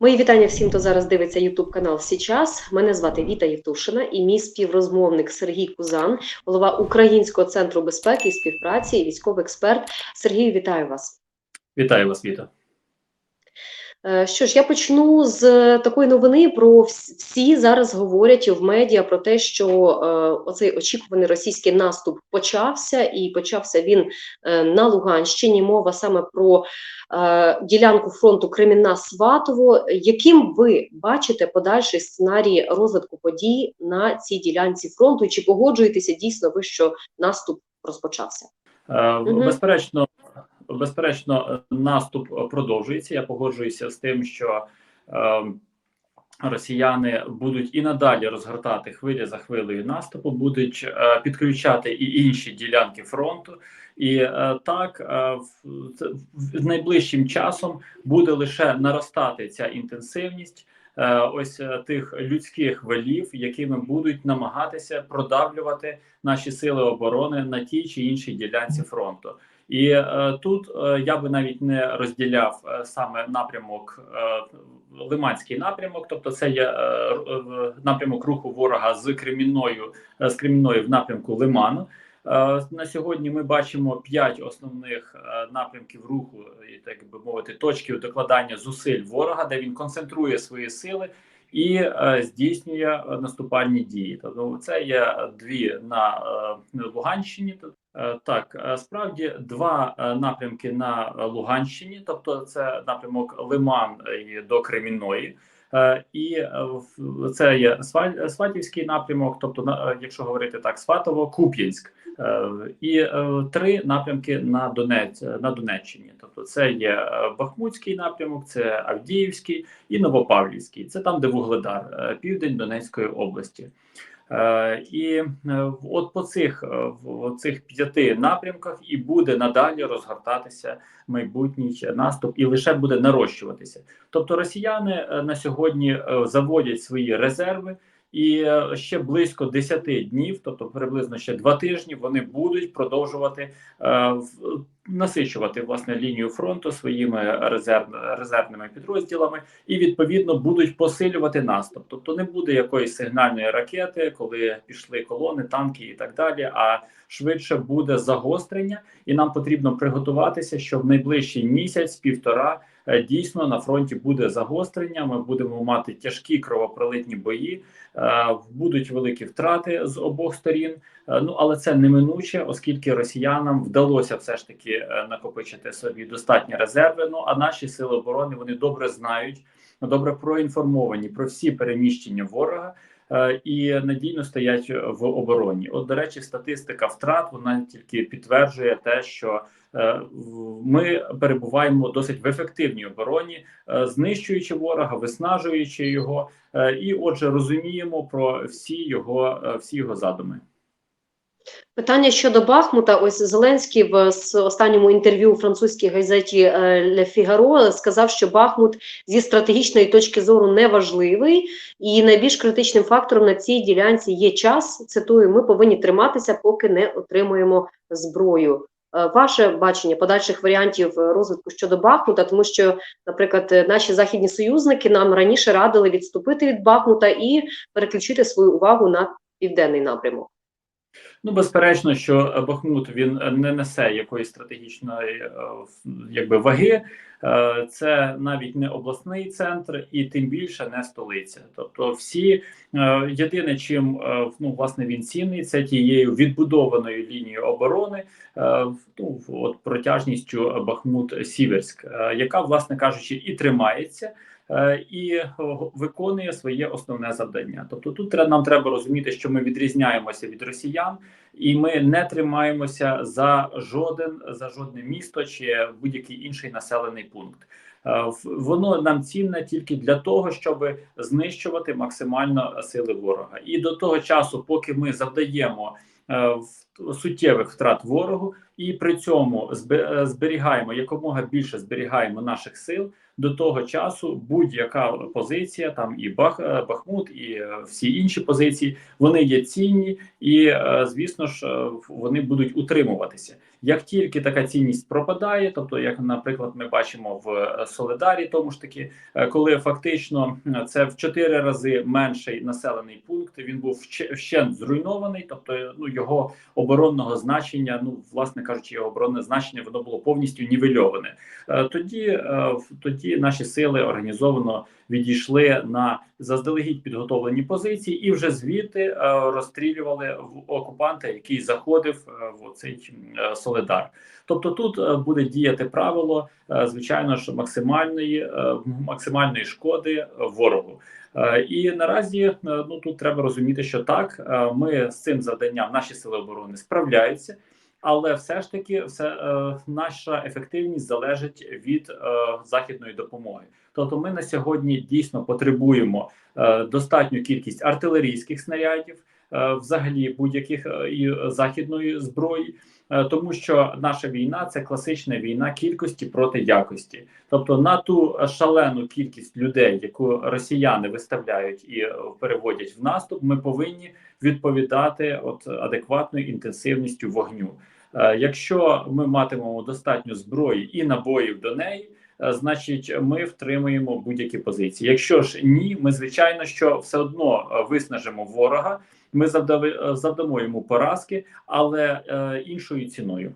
Мої вітання всім, хто зараз дивиться YouTube канал Січас. Мене звати Віта Євтушина і мій співрозмовник Сергій Кузан, голова Українського центру безпеки і співпраці, військовий експерт. Сергій, вітаю вас. Вітаю вас, Віта. Е, Що ж, я почну з такої новини. Про всі зараз говорять в медіа про те, що е, оцей очікуваний російський наступ почався, і почався він е, на Луганщині. Мова саме про ділянку фронту Кремінна Сватово. Яким ви бачите подальший сценарій розвитку подій на цій ділянці фронту? Чи погоджуєтеся дійсно ви, що наступ розпочався? Безперечно, безперечно, наступ продовжується. Я погоджуюся з тим, що е, росіяни будуть і надалі розгортати хвилі за хвилею наступу, будуть е, підключати і інші ділянки фронту. І е, так е, в, в найближчим часом буде лише наростати ця інтенсивність. е, Ось е, тих людських валів, якими будуть намагатися продавлювати наші сили оборони на тій чи іншій ділянці фронту. І е, тут е, я би навіть не розділяв е, саме напрямок е, Лиманський напрямок, тобто це є е, в- напрямок руху ворога з Кремінною е, з Кремінної в напрямку Лиману. Е, на сьогодні ми бачимо п'ять основних е, напрямків руху, і так би мовити, точків докладання зусиль ворога, де він концентрує свої сили і е, здійснює е, наступальні дії. Тобто це є дві на е, Луганщині. Так, справді два напрямки на Луганщині, тобто це напрямок Лиман до Кремінної. Е, І е, це є Сва- Сватівський напрямок, тобто, е, якщо говорити так, Сватово, Куп'янськ, і три напрямки на Донець на Донеччині. Тобто, це є Бахмутський напрямок, це Авдіївський і Новопавлівський. Це там, де Вугледар, південь Донецької області. Е, І е, от по цих е, в цих п'яти напрямках і буде надалі розгортатися майбутній наступ, і лише буде нарощуватися. Тобто, росіяни на сьогодні заводять свої резерви. І е, ще близько 10 днів, тобто приблизно ще два тижні, вони будуть продовжувати е, насичувати власне лінію фронту своїми резерв, резервними підрозділами і відповідно будуть посилювати наступ. Тобто не буде якоїсь сигнальної ракети, коли пішли колони, танки і так далі. А швидше буде загострення, і нам потрібно приготуватися, що в найближчий місяць, півтора. Е, Дійсно на фронті буде загострення. Ми будемо мати тяжкі кровопролитні бої, е, будуть великі втрати з обох сторін. Е, Ну але це неминуче, оскільки росіянам вдалося все ж таки накопичити собі достатні резерви. Ну а наші сили оборони вони добре знають, добре проінформовані про всі переміщення ворога. Е, І надійно стоять в обороні. От, до речі, статистика втрат вона тільки підтверджує те, що е, ми перебуваємо досить в ефективній обороні, е, знищуючи ворога, виснажуючи його, і отже, розуміємо про всі його всі його задуми. Питання щодо Бахмута. Ось Зеленський в останньому інтерв'ю у французькій газеті е, Le Figaro сказав, що Бахмут зі стратегічної точки зору не важливий, і найбільш критичним фактором на цій ділянці є час. Цитую: ми повинні триматися, поки не отримуємо зброю. Е, Ваше бачення подальших варіантів е, розвитку щодо Бахмута, тому що, наприклад, наші західні союзники нам раніше радили відступити від Бахмута і переключити свою увагу на південний напрямок. Ну, безперечно, що е, Бахмут він е, не несе якоїсь стратегічної е, якби ваги. Це навіть не обласний центр, і тим більше не столиця. Тобто, всі єдине, чим ну власне він цінний, це тією відбудованою лінією оборони, ну, от протяжністю Бахмут Сіверськ, яка, власне кажучи, і тримається. Е, І виконує своє основне завдання. Тобто, тут нам треба розуміти, що ми відрізняємося від росіян, і ми не тримаємося за жоден за жодне місто чи будь-який інший населений пункт. Е, Воно нам цінне тільки для того, щоб знищувати максимально сили ворога. І до того часу, поки ми завдаємо е, суттєвих втрат ворогу, і при цьому е, зберігаємо якомога більше зберігаємо наших сил. До того часу будь-яка позиція, там і Бах, е, Бахмут, і е, всі інші позиції, вони є цінні, і звісно ж вони будуть утримуватися. Як тільки така цінність пропадає, тобто, як, наприклад, ми бачимо в Соледарі, тому ж таки, коли фактично це в чотири рази менший населений пункт, він був вщ- вщент зруйнований, тобто ну його оборонного значення, ну власне кажучи, його оборонне значення воно було повністю нівельоване. Е, Тоді, е, тоді наші сили організовано відійшли на заздалегідь підготовлені позиції і вже звідти е, розстрілювали в окупанта, який заходив в цей Соледар. Тобто тут буде діяти правило, звичайно ж, максимальної максимальної шкоди ворогу. І наразі ну тут треба розуміти, що так ми з цим завданням наші сили оборони справляються, але все ж таки, все е, наша ефективність залежить від е, західної допомоги. Тобто, ми на сьогодні дійсно потребуємо е, достатню кількість артилерійських снарядів, взагалі будь-яких е, і західної зброї. Е, Тому що наша війна це класична війна кількості проти якості, тобто на ту шалену кількість людей, яку росіяни виставляють і е, переводять в наступ, ми повинні відповідати от адекватною інтенсивністю вогню. Е, Якщо ми матимемо достатньо зброї і набоїв до неї, е, значить ми втримуємо будь-які позиції. Якщо ж ні, ми звичайно що все одно е, виснажимо ворога. Ми завдави- е, завдамо йому поразки, але е, іншою ціною.